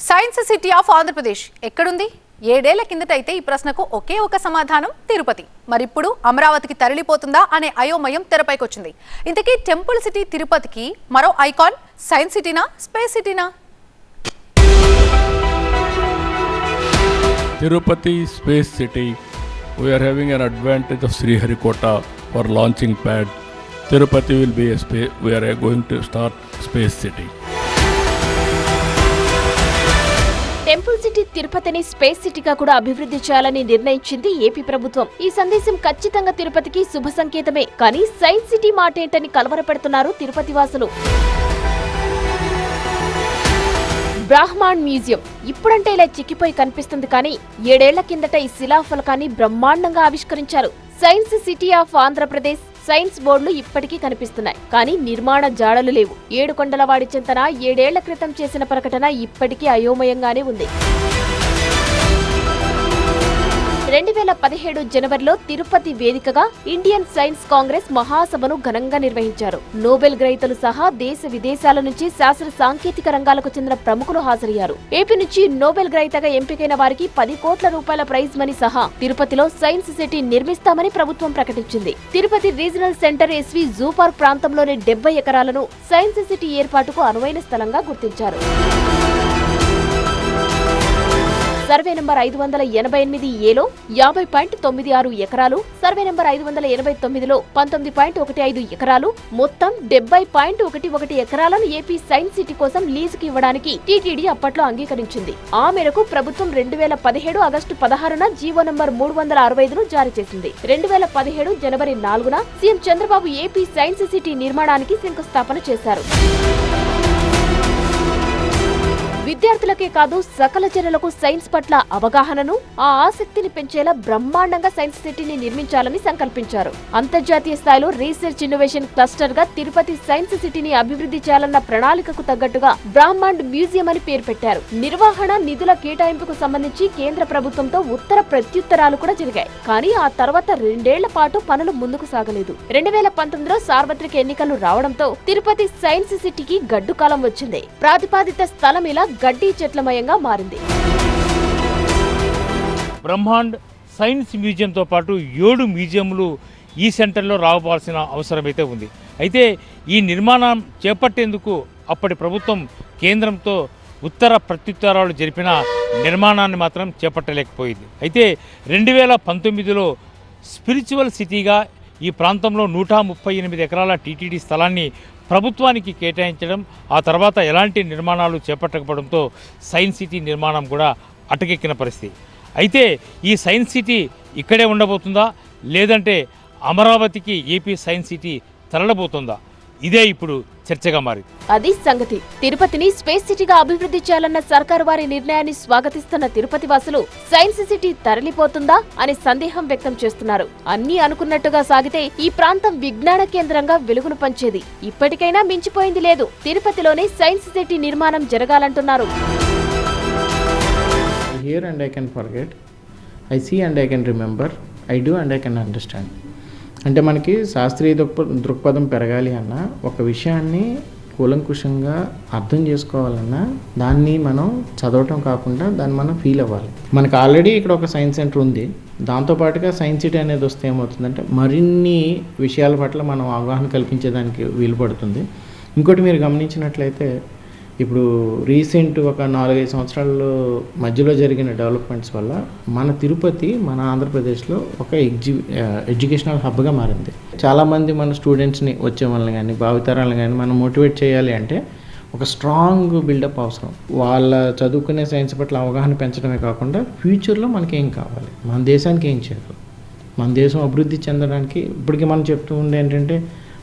Science city of Andhra Pradesh ఎక్కడుంది? ఏడేళ్ళ కిందటైతే ఈ ప్రశ్నకు ఒకే ఒక సమాధానం తిరుపతి. మరిప్పుడు అమరావతికి తరలిపోతుందా అనే అయోమయం తెరపైకి వచ్చింది ఇంతకీ టెంపుల్ సిటీ తిరుపతికి మరో ఐకాన్ సైన్స్ సిటీనా space సిటీనా? Tirupati space city. We're having an advantage of Sriharikota for launching pad Tirupati will be స్పే we're going to start space city తిరుపతిని స్పేస్ సిటీగా కూడా అభివృద్ధి చేయాలని నిర్ణయించింది ఏపీ ప్రభుత్వం. ఈ సందేశం ఖచ్చితంగా తిరుపతికి శుభ సంకేతమే. కానీ సైన్స్ సిటీ మాటేంటని కలవరపెడుతున్నారు తిరుపతి వాసులు. బ్రాహ్మాండ్ మ్యూజియం. ఇప్పుడంటే ఇలా చిక్కిపోయి కనిపిస్తుంది కానీ ఏడేళ్ళ కిందట ఈ శిలాఫలకాన్ని బ్రహ్మాండంగా ఆవిష్కరించారు. Science city of Andhra Pradesh science బోర్డులు ఇప్పటికీ కనిపిస్తున్నాయి. కానీ నిర్మాణ జాడలు లేవు. ఏడు కొండల వాడి చింతన ఏడేళ్ళ క్రితం చేసిన ప్రకటన ఇప్పటికీ అయోమయంగానే ఉంది. రెండు వేల పదిహేడు జనవరిలో తిరుపతి వేదికగా ఇండియన్ సైన్స్ కాంగ్రెస్ మహాసభను ఘనంగా నిర్వహించారు. నోబెల్ గ్రహీతలు సహా దేశ విదేశాల నుంచి శాస్త్ర సాంకేతిక రంగాలకు చెందిన ప్రముఖులు హాజరయ్యారు. ఏపీ నుంచి నోబెల్ గ్రహీతగా ఎంపికైన వారికి పది కోట్ల రూపాయల ప్రైజ్ మనీ సహా తిరుపతిలో సైన్స్ సిటీ నిర్మిస్తామని ప్రభుత్వం ప్రకటించింది. Tirupati regional centre SV zoo park ప్రాంతంలోని డెబ్బై ఎకరాలను సైన్స్ సిటీ ఏర్పాటుకు అనువైన స్థలంగా గుర్తించారు. సర్వే నెంబర్ ఐదు వందల ఎనభై ఎనిమిది ఏలో యాభై పాయింట్ తొమ్మిది ఆరు ఎకరాలు సర్వే నెంబర్ ఐదు వందల ఎనభై తొమ్మిదిలో పంతొమ్మిది పాయింట్ ఒకటి ఐదు ఎకరాలు మొత్తం డెబ్బై పాయింట్ ఒకటి ఒకటి ఎకరాలను ఏపీ సైన్స్ సిటీ కోసం లీజుకి ఇవ్వడానికి టీటీడీ అప్పట్లో అంగీకరించింది. ఆ మేరకు ప్రభుత్వం రెండు వేల పదిహేడు ఆగస్టు పదహారున జీవో నంబర్ మూడు వందల అరవై ఐదును జారీ చేసింది. రెండు వేల పదిహేడు జనవరి నాలుగున CM Chandrababu AP science city నిర్మాణానికి శంకుస్థాపన చేశారు. విద్యార్థులకే కాదు సకల జనులకు సైన్స్ పట్ల అవగాహనను ఆ ఆసక్తిని పెంచేలా బ్రహ్మాండంగా సైన్స్ సిటీని నిర్మించాలని సంకల్పించారు. అంతర్జాతీయ స్థాయిలో రీసెర్చ్ ఇన్నోవేషన్ క్లస్టర్గా తిరుపతి సైన్స్ సిటీని అభివృద్ధి చేయాలన్న ప్రణాళికకు తగ్గట్టుగా బ్రాహ్మాండ్ మ్యూజియం అని పేరు పెట్టారు. నిర్వహణ నిధుల కేటాయింపుకు సంబంధించి కేంద్ర ప్రభుత్వంతో ఉత్తర ప్రత్యుత్తరాలు కూడా జరిగాయి. కానీ ఆ తర్వాత రెండేళ్ళ పాటు పనులు ముందుకు సాగలేదు. రెండు వేల పంతొమ్మిదిలో సార్వత్రిక ఎన్నికలు రావడంతో తిరుపతి సైన్స్ సిటీకి గడ్డు కాలం వచ్చింది. ప్రాతిపాదిత స్థలం ఇలా గడ్డి చెట్లమయంగా మారింది. బ్రహ్మాండ్ సైన్స్ మ్యూజియంతో పాటు ఏడు మ్యూజియంలు ఈ సెంటర్లో రావాల్సిన అవసరం అయితే ఉంది. అయితే ఈ నిర్మాణం చేపట్టేందుకు అప్పటి ప్రభుత్వం కేంద్రంతో ఉత్తర ప్రత్యుత్తరాలు జరిపిన నిర్మాణాన్ని మాత్రం చేపట్టలేకపోయింది. అయితే రెండు వేల పంతొమ్మిదిలో స్పిరిచువల్ సిటీగా ఈ ప్రాంతంలో నూట ముప్పై ఎనిమిది ఎకరాల టీటీడీ స్థలాన్ని ప్రభుత్వానికి కేటాయించడం ఆ తర్వాత ఎలాంటి నిర్మాణాలు చేపట్టకపోవడంతో సైన్స్ సిటీ నిర్మాణం కూడా అటకెక్కిన పరిస్థితి. అయితే ఈ సైన్స్ సిటీ ఇక్కడే ఉండబోతుందా? లేదంటే అమరావతికి ఏపీ సైన్స్ సిటీ తరలబోతుందా? ఇదే ఇప్పుడు చర్చగా మారింది అది సంగతి తిరుపతిని స్పేస్ సిటీగా అభివృద్ధి చేయాలన్న సర్కారు వారి నిర్ణయాన్ని స్వాగతిస్తున్న తిరుపతి వాసులు సైన్స్ సిటీ తరలిపోతుందా అని సందేహం వ్యక్తం చేస్తున్నారు అన్ని అనుకున్నట్టుగా సాగితే ఈ ప్రాంతం విజ్ఞాన కేంద్రంగా వెలుగును పంచేది ఇప్పటికైనా మించిపోయింది లేదు తిరుపతిలోనే సైన్స్ సిటీ నిర్మాణం జరగాలంటున్నారు I hear and I can forget. I see and I can remember. I do and I can understand. అంటే మనకి శాస్త్రీయ దృక్ప దృక్పథం పెరగాలి అన్న ఒక విషయాన్ని కూలంకుషంగా అర్థం చేసుకోవాలన్నా దాన్ని మనం చదవటం కాకుండా దాన్ని మనం ఫీల్ అవ్వాలి. మనకు ఆల్రెడీ ఇక్కడ ఒక సైన్స్ సెంటర్ ఉంది. దాంతోపాటుగా సైన్స్ సిటీ అనేది వస్తే ఏమవుతుందంటే మరిన్ని విషయాల పట్ల మనం అవగాహన కల్పించేదానికి వీలు పడుతుంది ఇంకోటి మీరు గమనించినట్లయితే ఇప్పుడు రీసెంట్ ఒక నాలుగైదు సంవత్సరాల్లో మధ్యలో జరిగిన డెవలప్మెంట్స్ వల్ల మన తిరుపతి మన ఆంధ్రప్రదేశ్లో ఒక ఎగ్జి ఎడ్యుకేషనల్ హబ్గా మారింది. చాలామంది మన స్టూడెంట్స్ని వచ్చే వాళ్ళని కానీ భావితరాలను కానీ మనం మోటివేట్ చేయాలి అంటే ఒక స్ట్రాంగ్ బిల్డప్ అవసరం. వాళ్ళ చదువుకునే సైన్స్ పట్ల అవగాహన పెంచడమే కాకుండా ఫ్యూచర్లో మనకి ఏం కావాలి? మన దేశానికి ఏం చేయాలి? మన దేశం అభివృద్ధి చెందడానికి ఇప్పటికీ మనం చెప్తూ ఉండే ఏంటంటే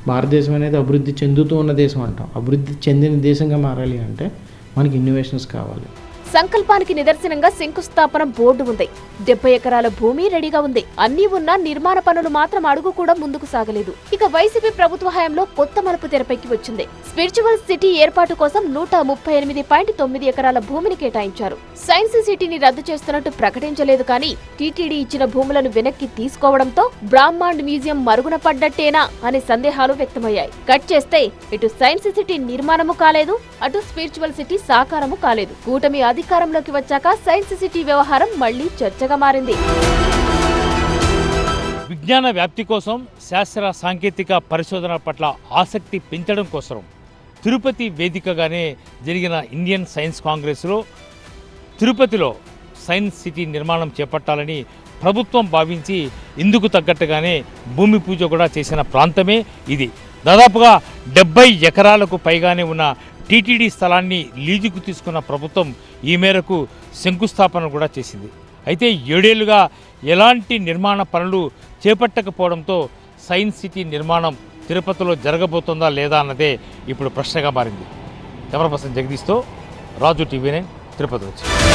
భారతదేశం అనేది అభివృద్ధి చెందుతూ ఉన్న దేశం అంటాం. అభివృద్ధి చెందిన దేశంగా మారాలి అంటే మనకి ఇన్నోవేషన్స్ కావాలి. సంకల్పానికి నిదర్శనంగా శంకుస్థాపన బోర్డు ఉంది. డెబ్బై ఎకరాల భూమి రెడీగా ఉంది. అన్ని ఉన్నా నిర్మాణ పనులు మాత్రం అడుగు కూడా ముందుకు సాగలేదు. ఇక వైసీపీ ప్రభుత్వ హయాంలో కొత్త మలుపు తెరపైకి వచ్చింది. స్పిరిచువల్ సిటీ ఏర్పాటు కోసం నూట ముప్పై ఎనిమిది పాయింట్ తొమ్మిది ఎకరాల భూమిని కేటాయించారు. సైన్స్ సిటీని రద్దు చేస్తున్నట్టు ప్రకటించలేదు కానీ టీటీడీ ఇచ్చిన భూములను వెనక్కి తీసుకోవడంతో బ్రాహ్మాండ్ మ్యూజియం మరుగున పడ్డట్టేనా అనే సందేహాలు వ్యక్తమయ్యాయి. కట్ చేస్తే ఇటు సైన్స్ సిటీ నిర్మాణము కాలేదు అటు స్పిరిచువల్ సిటీ సాకారము కాలేదు. కూటమి అధిక అధికారంలోకి వచ్చాక సైన్స్ సిటీ వ్యవహారం మళ్ళీ చర్చగా మారింది. విజ్ఞాన వ్యాప్తి కోసం శాస్త్ర సాంకేతిక పరిశోధన పట్ల ఆసక్తి పెంచడం కోసం తిరుపతి వేదికగానే జరిగిన ఇండియన్ సైన్స్ కాంగ్రెస్లో తిరుపతిలో సైన్స్ సిటీ నిర్మాణం చేపట్టాలని ప్రభుత్వం భావించి ఇందుకు తగ్గట్టుగానే భూమి పూజ కూడా చేసిన ప్రాంతమే ఇది. దాదాపుగా డెబ్బై ఎకరాలకు పైగానే ఉన్న టీటీడీ స్థలాన్ని లీజుకు తీసుకున్న ప్రభుత్వం ఈ మేరకు శంకుస్థాపన కూడా చేసింది. అయితే ఏడేళ్ళుగా ఎలాంటి నిర్మాణ పనులు చేపట్టకపోవడంతో సైన్స్ సిటీ నిర్మాణం తిరుపతిలో జరగబోతుందా లేదా అన్నదే ఇప్పుడు ప్రశ్నగా మారింది. కెమెరా పర్సన్ జగదీష్తో రాజు టీవీ నైన్ తిరుపతి వచ్చి